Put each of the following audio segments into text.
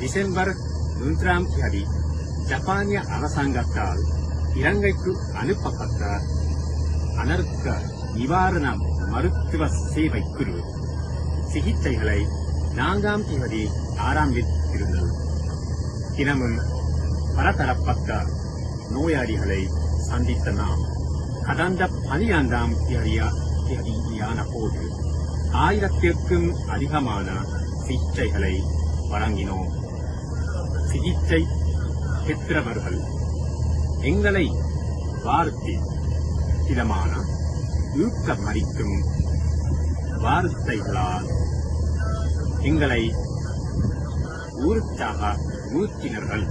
December மூன்றாம் தேதி ஜப்பானிய அரசாங்கத்தால் இலங்கைக்கு அனுப்பப்பட்ட அனர்த்த நிவாரண மருத்துவ சேவை குழு சிகிச்சைகளை நான்காம் தேதி ஆரம்பித்திருந்தது தினமும் பலதரப்பட்ட நோயாளிகளை சந்தித்த நாம் கடந்த பனிரெண்டாம் தேதியான போது ஆயிரத்திற்கும் அதிகமான சிகிச்சைகளை வழங்கினோம் சிகிச்சை பெற்றவர்கள். எங்களை வார்த்தை விதமான ஊக்கமளிக்கும் வார்த்தைகளால் எங்களை ஊருக்காக ஊற்றினர்கள்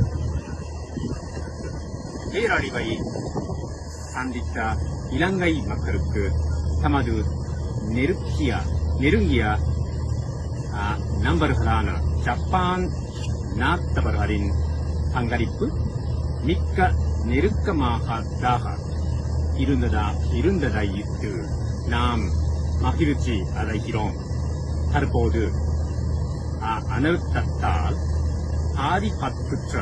பேரழிவை சந்தித்த இலங்கை மக்களுக்கு தமது நெருக்கிய நெருங்கிய ஆ, நண்பர்களான ஜப்பான் நாத்தவர்களின் பங்களிப்பு மிக்க நெருக்கமாகதாக இருந்ததா இருந்ததையிட்டு நாம் மகிழ்ச்சி அடைகிறோம். தற்போது அனர்த்தத்தால் ஆதிபத்துற்ற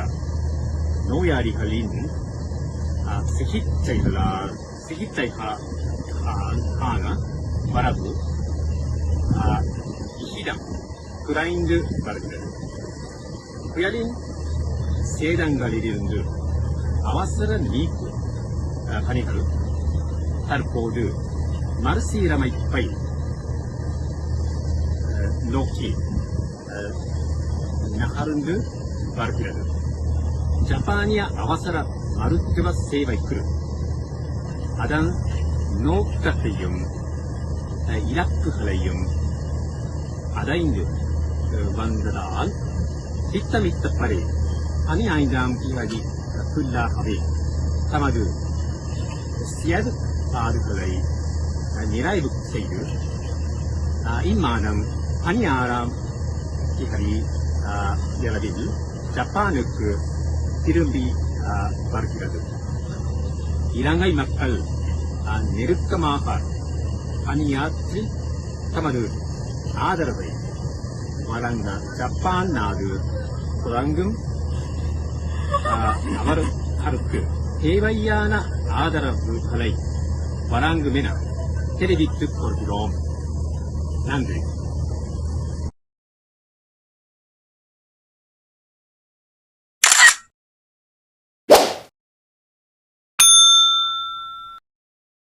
நோயாளிகளின் சிகிச்சைகளால் சிகிச்சைகளால் ஆன வரவு அ, விகிதம் குறைந்து வருகிறது. புயலின் சேதங்களிலிருந்து அவசர மீட்பு பணிகள் தற்போது மறுசீரமைப்பை நோக்கி நகர்ந்து வருகிறது ஜப்பானிய அவசர மருத்துவ சேவைக்கு அதன் நோக்கத்தையும் இலக்குகளையும் அடைந்து அ, வந்ததால் திட்டமிட்டபடி பதினைந்தாம் தேதி ஃபுல்லாகவே தமது செயற்பாடுகளை அ, நிறைவு செய்து அ, இம்மாதம் பனியாறாம் தேதி அ, இரவில் ஜப்பானுக்கு திரும்பி அ, வருகிறது இலங்கை மக்கள் அ, நெருக்கமாக பணியாற்றி தமது ஆதரவை வழங்க ஜப்பான் நாடு தொடங்கும். ஆஹ், அவருக்கு தேவையான ஆதரவுகளை வழங்கும் என தெரிவித்துக் கொள்கிறோம். நன்றி.